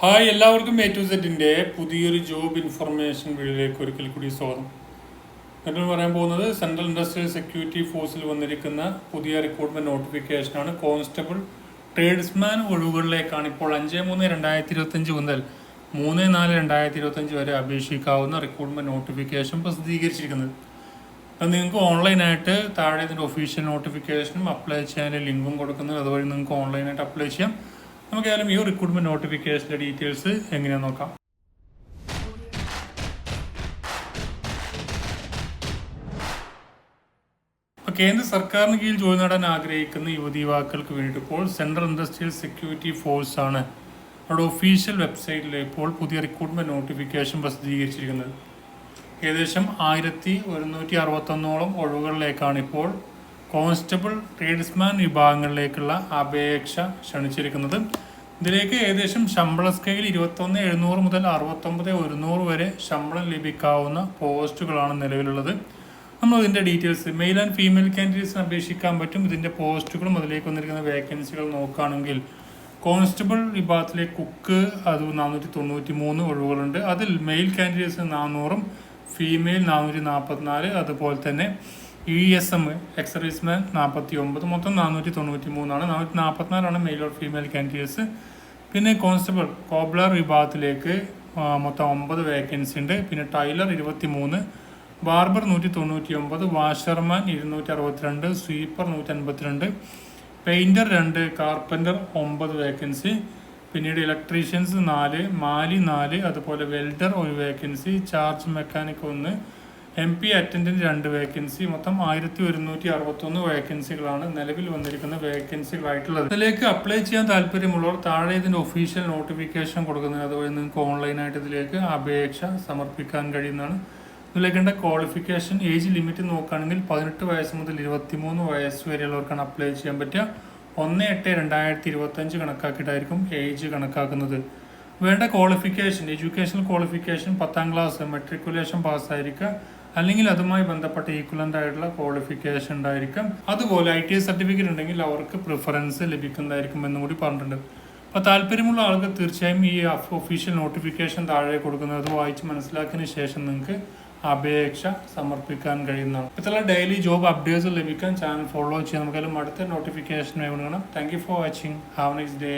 Hi എല്ലാവർക്കും A to സെറ്റിന്റെ പുതിയൊരു ജോബ് ഇൻഫർമേഷൻ വീഡിയോയിലേക്ക് ഒരിക്കൽ കൂടി സ്വാഗതം. എന്നിട്ട് പറയാൻ പോകുന്നത് സെൻട്രൽ ഇൻഡസ്ട്രിയൽ സെക്യൂരിറ്റി ഫോഴ്സിൽ വന്നിരിക്കുന്ന പുതിയ റിക്രൂട്ട്മെന്റ് നോട്ടിഫിക്കേഷനാണ് കോൺസ്റ്റബിൾ ട്രേഡ്സ്മാൻ ഒഴിവുകളിലേക്കാണ് ഇപ്പോൾ അഞ്ച് മൂന്ന് രണ്ടായിരത്തി ഇരുപത്തഞ്ച് മുതൽ മൂന്ന് നാല് രണ്ടായിരത്തി ഇരുപത്തഞ്ച് വരെ അപേക്ഷിക്കാവുന്ന റിക്രൂട്ട്മെന്റ് നോട്ടിഫിക്കേഷൻ പ്രസിദ്ധീകരിച്ചിരിക്കുന്നത്. അത് നിങ്ങൾക്ക് ഓൺലൈനായിട്ട് താഴെ ഇതിന്റെ ഒഫീഷ്യൽ നോട്ടിഫിക്കേഷനും അപ്ലൈ ചെയ്യാൻ ലിങ്കും കൊടുക്കുന്നത് അതുവഴി നിങ്ങൾക്ക് ഓൺലൈനായിട്ട് അപ്ലൈ ചെയ്യാം. നമുക്ക് ഈ റിക്രൂട്ട്മെന്റ് നോട്ടിഫിക്കേഷന്റെ ഡീറ്റെയിൽസ് എങ്ങനെയാണെന്ന് നോക്കാം. കേന്ദ്ര സർക്കാരിന് കീഴിൽ ജോലി നേടാൻ ആഗ്രഹിക്കുന്ന യുവതി യുവാക്കൾക്ക് വേണ്ടിയിട്ട് ഇപ്പോൾ സെൻട്രൽ ഇൻഡസ്ട്രിയൽ സെക്യൂരിറ്റി ഫോഴ്സ് ആണ് അവിടെ ഒഫീഷ്യൽ വെബ്സൈറ്റിൽ ഇപ്പോൾ പുതിയ റിക്രൂട്ട്മെന്റ് നോട്ടിഫിക്കേഷൻ പ്രസിദ്ധീകരിച്ചിരിക്കുന്നത്. ഏകദേശം ആയിരത്തി ഒരുന്നൂറ്റി അറുപത്തൊന്നോളം ഒഴിവുകളിലേക്കാണ് ഇപ്പോൾ കോൺസ്റ്റബിൾ ട്രേഡ്സ്മാൻ വിഭാഗങ്ങളിലേക്കുള്ള അപേക്ഷ ക്ഷണിച്ചിരിക്കുന്നത്. ഇതിലേക്ക് ഏകദേശം ശമ്പള സ്കെയിൽ ഇരുപത്തൊന്ന് എഴുന്നൂറ് മുതൽ അറുപത്തൊമ്പത് ഒരുന്നൂറ് വരെ ശമ്പളം ലഭിക്കാവുന്ന പോസ്റ്റുകളാണ് നിലവിലുള്ളത്. നമ്മൾ ഇതിന്റെ ഡീറ്റെയിൽസ് മെയിൽ ആൻഡ് ഫീമെയിൽ കാൻഡിഡേറ്റ്സിന് അപേക്ഷിക്കാൻ പറ്റും. ഇതിന്റെ പോസ്റ്റുകളും അതിലേക്ക് വന്നിരിക്കുന്ന വേക്കൻസികൾ നോക്കുകയാണെങ്കിൽ കോൺസ്റ്റബിൾ വിഭാഗത്തിലെ കുക്ക് അത് നാനൂറ്റി തൊണ്ണൂറ്റി മൂന്ന് ഒഴിവുകളുണ്ട്. അതിൽ മെയിൽ കാൻഡിഡേറ്റ്സ് നാനൂറും ഫീമെയിൽ നാനൂറ്റി നാൽപ്പത്തിനാല് അതുപോലെ തന്നെ ഇ എസ് എം എക്സർവീസ്മാൻ നാൽപ്പത്തി ഒമ്പത് മൊത്തം നാനൂറ്റി തൊണ്ണൂറ്റി മൂന്നാണ് നാനൂറ്റി നാൽപ്പത്തിനാലാണ് മെയിൽ ഓർ ഫീമെയിൽ കാൻഡിഡേറ്റ്സ് പിന്നെ കോൺസ്റ്റബിൾ കോബ്ലർ വിഭാഗത്തിലേക്ക് മൊത്തം ഒമ്പത് വേക്കൻസി ഉണ്ട്. പിന്നെ ടൈലർ ഇരുപത്തി മൂന്ന് ബാർബർ നൂറ്റി തൊണ്ണൂറ്റി ഒമ്പത് വാഷർമാൻ ഇരുന്നൂറ്റി അറുപത്തിരണ്ട് സ്വീപ്പർ നൂറ്റി അൻപത്തിരണ്ട് പെയിന്റർ രണ്ട് കാർപ്പന്റർ ഒമ്പത് വേക്കൻസി പിന്നീട് ഇലക്ട്രീഷ്യൻസ് നാല് മാലി നാല് അതുപോലെ വെൽഡർ ഒരു വേക്കൻസി ചാർജ് മെക്കാനിക് ഒന്ന് എം പി അറ്റൻഡന്റ് രണ്ട് വേക്കൻസി മൊത്തം ആയിരത്തി ഒരുന്നൂറ്റി അറുപത്തൊന്ന് വേക്കൻസികളാണ് നിലവിൽ വന്നിരിക്കുന്ന വേക്കൻസികളായിട്ടുള്ളത് ഇതിലേക്ക് അപ്ലൈ ചെയ്യാൻ താല്പര്യമുള്ളവർ താഴെ ഇതിന്റെ ഒഫീഷ്യൽ നോട്ടിഫിക്കേഷൻ കൊടുക്കുന്നത് അതുവഴി നിങ്ങൾക്ക് ഓൺലൈനായിട്ട് ഇതിലേക്ക് അപേക്ഷ സമർപ്പിക്കാൻ കഴിയുന്നതാണ്. ഇതിലേക്കേണ്ട ക്വാളിഫിക്കേഷൻ ഏജ് ലിമിറ്റ് നോക്കുകയാണെങ്കിൽ പതിനെട്ട് വയസ്സ് മുതൽ ഇരുപത്തിമൂന്ന് വയസ്സ് വരെയുള്ളവർക്കാണ് അപ്ലൈ ചെയ്യാൻ പറ്റുക. ഒന്ന് എട്ട് രണ്ടായിരത്തി ഇരുപത്തഞ്ച് കണക്കാക്കിയിട്ടായിരിക്കും ഏജ് കണക്കാക്കുന്നത്. വേണ്ട ക്വാളിഫിക്കേഷൻ എഡ്യൂക്കേഷണൽ ക്വാളിഫിക്കേഷൻ പത്താം ക്ലാസ് മെട്രിക്കുലേഷൻ പാസ്സായിരിക്കുക അല്ലെങ്കിൽ അതുമായി ബന്ധപ്പെട്ട ഈക്വലന്റ് ആയിട്ടുള്ള ക്വാളിഫിക്കേഷൻ ഉണ്ടായിരിക്കും. അതുപോലെ ഐ ടി ഐ സർട്ടിഫിക്കറ്റ് ഉണ്ടെങ്കിൽ അവർക്ക് പ്രിഫറൻസ് ലഭിക്കുന്നതായിരിക്കും എന്നും കൂടി പറഞ്ഞിട്ടുണ്ട്. അപ്പോൾ താല്പര്യമുള്ള ആൾക്ക് തീർച്ചയായും ഈ ഒഫീഷ്യൽ നോട്ടിഫിക്കേഷൻ താഴെ കൊടുക്കുന്നത് വായിച്ച് മനസ്സിലാക്കിയതിന് ശേഷം നിങ്ങൾക്ക് അപേക്ഷ സമർപ്പിക്കാൻ കഴിയുന്നതാണ്. ഇത്തരം ഡെയിലി ജോബ് അപ്ഡേറ്റ്സ് ലഭിക്കാൻ ചാനൽ ഫോളോ ചെയ്യാൻ നമുക്കെല്ലാം അടുത്ത നോട്ടിഫിക്കേഷൻ വേണം. Thank you for watching have next day